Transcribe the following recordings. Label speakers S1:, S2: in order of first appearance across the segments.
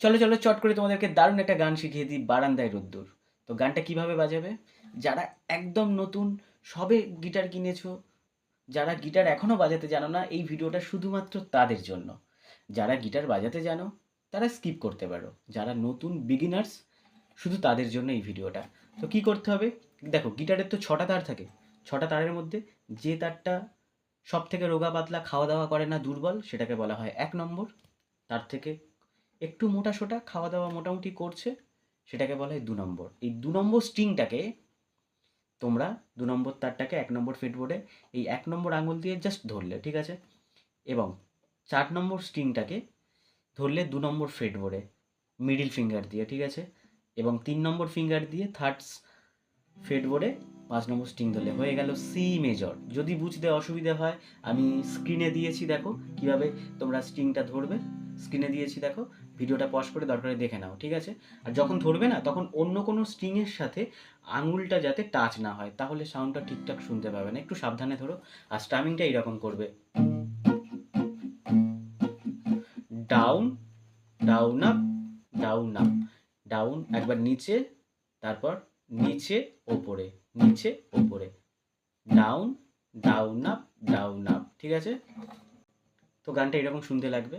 S1: চলো চলো, চট করে তোমাদেরকে দারুণ একটা গান শিখিয়ে দিই, বারান্দায় রোদ্দুর। তো গানটা কীভাবে বাজাবে? যারা একদম নতুন, সবে গিটার কিনেছো, যারা গিটার এখনও বাজাতে জানো না, এই ভিডিওটা শুধুমাত্র তাদের জন্য। যারা গিটার বাজাতে জানো, তারা স্কিপ করতে পারো। যারা নতুন বিগিনার্স শুধু তাদের জন্য এই ভিডিওটা। তো কি করতে হবে? দেখো, গিটারের তো ছটা তার থাকে। ছটা তারের মধ্যে যে তারটা সব থেকে রোগা পাতলা খাওয়া দাওয়া করে না দুর্বল, সেটাকে বলা হয় এক নম্বর। তার থেকে একটু মোটা সোটা খাওয়া দাওয়া মোটামুটি করছে, সেটাকে বলা হয় দু নম্বর। এই দু নম্বর স্ট্রিংটাকে তোমরা দু নম্বর তারটাকে এক নম্বর ফেটবোর্ডে এই এক নম্বর আঙুল দিয়ে জাস্ট ধরলে, ঠিক আছে? এবং চার নম্বর স্ট্রিংটাকে ধরলে দু নম্বর ফেটবোর্ডে মিডিল ফিঙ্গার দিয়ে, ঠিক আছে? এবং তিন নম্বর ফিঙ্গার দিয়ে থার্ড ফেটবোর্ডে পাঁচ নম্বর স্ট্রিং ধরলে। হয়ে গেল সি মেজর যদি বুঝতে অসুবিধা হয়, আমি স্ক্রিনে দিয়েছি, দেখো, কীভাবে তোমরা স্ট্রিংটা ধরবে। স্ক্রিনে দিয়েছি, দেখো ভিডিওটা পজ করে দরকারে দেখে নাও, ঠিক আছে? আর যখন ধরবে না, তখন অন্য কোনো স্ট্রিংয়ের সাথে আঙুলটা যাতে টাচ না হয়, তাহলে সাউন্ডটা ঠিকঠাক শুনতে পাবে না। একটু সাবধানে ধরো, আর স্টামিংটা এইরকম করবে। Down down up down up down একবার নিচে, তারপর নিচে, ওপরে। নিচে, ওপরে। Down down up down up ঠিক আছে? তো গানটা এরকম শুনতে লাগবে।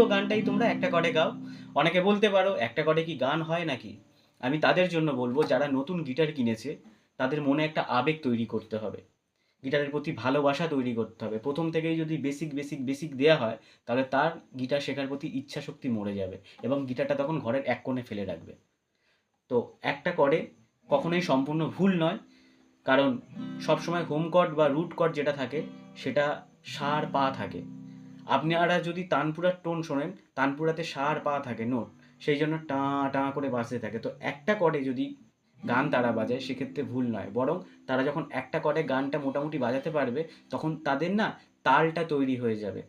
S1: পুরো গানটাই তোমরা একটা করে গাও। অনেকে বলতে পারো, একটা করে কি গান হয় নাকি? আমি তাদের জন্য বলব, যারা নতুন গিটার কিনেছে, তাদের মনে একটা আবেগ তৈরি করতে হবে। গিটারের প্রতি ভালোবাসা তৈরি করতে হবে। প্রথম থেকেই যদি বেসিক বেসিক বেসিক দেওয়া হয়, তাহলে তার গিটার শেখার প্রতি ইচ্ছা শক্তি মরে যাবে এবং গিটারটা তখন ঘরের এক কোণে ফেলে রাখবে। তো একটা করে কখনোই সম্পূর্ণ ভুল নয়, কারণ সবসময় হোম কর্ড বা রুট কর্ড যেটা থাকে, সেটা সার পা থাকে। আপনারা যদি তানপুরার টোন শোনেন, তানপুরাতে সার পা থাকে নোট, সেই জন্য টা টা করে বাজতে থাকে। তো একটা কর্ডে যদি গান তারা বাজায়, সেক্ষেত্রে ভুল নয়। বরং তারা যখন একটা কর্ডে গানটা মোটামুটি বাজাতে পারবে, তখন তাদের না তালটা তৈরি হয়ে যাবে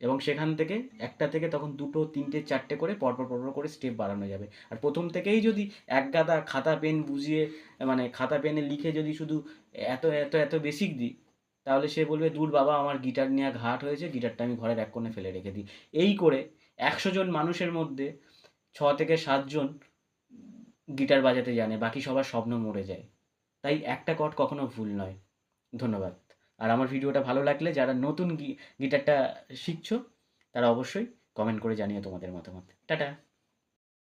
S1: এবং সেখান থেকে একটা থেকে তখন দুটো, তিনটে, চারটে করে পরপর পরপর করে স্টেপ বাড়ানো যাবে। আর প্রথম থেকেই যদি এক গাদা খাতা পেন বুঝিয়ে মানে খাতা পেনে লিখে যদি শুধু এত এত এত বেসিক দিই তাহলে সে বলবে, দূর বাবা, আমার গিটার নিয়ে ঘাট হয়েছে গিটারটা আমি ঘরের এক কোণে ফেলে রেখে দিই। এই করে একশো জন মানুষের মধ্যে ছ থেকে সাতজন গিটার বাজাতে জানে, বাকি সবার স্বপ্ন মরে যায়। তাই একটা কট কখনো ভুল নয়। ধন্যবাদ। আর আমার ভিডিওটা ভালো লাগলে যারা নতুন গিটারটা শিখছো, তারা অবশ্যই কমেন্ট করে জানিও তোমাদের মতামত। টাটা!